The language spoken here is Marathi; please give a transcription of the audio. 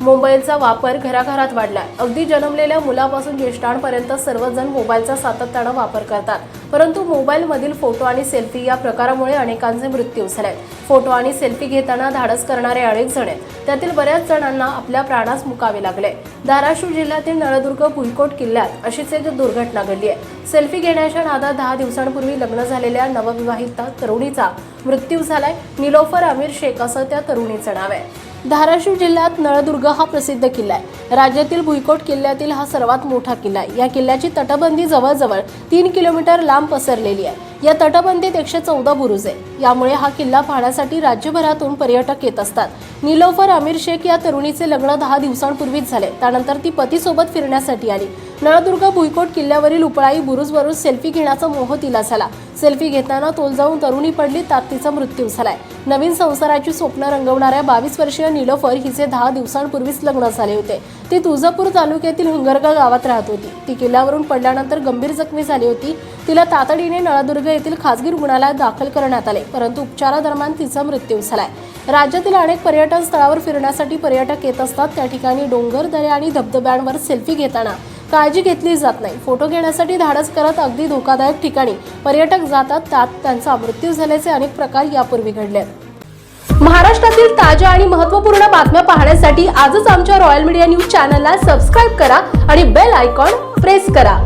मोबाईलचा वापर घराघरात वाढला अगदी जन्मलेल्या मुलापासून ज्येष्ठांपर्यंत सर्वजण मोबाईलचा सातत्यानं वापर करतात. परंतु मोबाईलमधील फोटो आणि सेल्फी या प्रकारामुळे अनेकांचे मृत्यू झाले फोटो आणि सेल्फी घेताना धाडस करणारे अनेक जण आहेत. त्यातील बऱ्याच जणांना आपल्या प्राणास मुकावे लागले. धाराशिव जिल्ह्यातील नळदुर्ग भुईकोट किल्ल्यात अशीच एक दुर्घटना घडली आहे. सेल्फी घेण्याच्या नादात दहा दिवसांपूर्वी लग्न झालेल्या नवविवाहित तरुणीचा मृत्यू झालाय. निलोफर अमीर शेख असं त्या तरुणीचं नाव आहे. धाराशिव जिल्ह्यात नळदुर्ग हा प्रसिद्ध किल्ला आहे. राज्यातील भुईकोट किल्ल्यातील हा सर्वात मोठा किल्ला आहे. या किल्ल्याची तटबंदी जवळजवळ तीन किलोमीटर लांब पसरलेली आहे. या तटबंदीत एकशे चौदा बुरुज आहे. यामुळे हा किल्ला पाहण्यासाठी राज्यभरातून पर्यटक येत असतात. निलोफर आमिर शेख या तरुणीचे लग्न दहा दिवसांपूर्वीच झाले. त्यानंतर ती पतीसोबत फिरण्यासाठी आली. नळदुर्ग भुईकोट किल्ल्यावरील उपळाई बुरुजवरून सेल्फी घेण्याचा मोह तिला झाला. सेल्फी घेताना तोल जाऊन तरुणी पडली त्यात तिचा मृत्यू झालाय. नवीन संसाराची स्वप्न रंगवणाऱ्या बावीस वर्षीय निलोफर हिचे दहा दिवसांपूर्वीच लग्न झाले होते. ती तुळजापूर तालुक्यातील हुंगरगा गावात राहत होती. ती किल्ल्यावरून पडल्यानंतर गंभीर जखमी झाली होती. तिला तातडीने नळदुर्ग येथील खासगी रुग्णालयात दाखल करण्यात आले परंतु उपचारादरम्यान तिचा मृत्यू झालाय. राज्यातील अनेक पर्यटन स्थळावर फिरण्यासाठी पर्यटक येत असतात. त्या ठिकाणी डोंगर दऱ्या आणि धबधब्यांवर सेल्फी घेताना काळजी घेतली जात नाही. फोटो घेण्यासाठी धाडस करत अगदी धोकादायक ठिकाणी पर्यटक जातात. त्यात त्यांचा मृत्यू झाल्याचे अनेक प्रकार यापूर्वी घडले आहेत. महाराष्ट्रातील ताज्या आणि महत्त्वपूर्ण बातम्या पाहण्यासाठी आजच आमच्या रॉयल मीडिया न्यूज चॅनलला सबस्क्राईब करा आणि बेल आयकॉन प्रेस करा.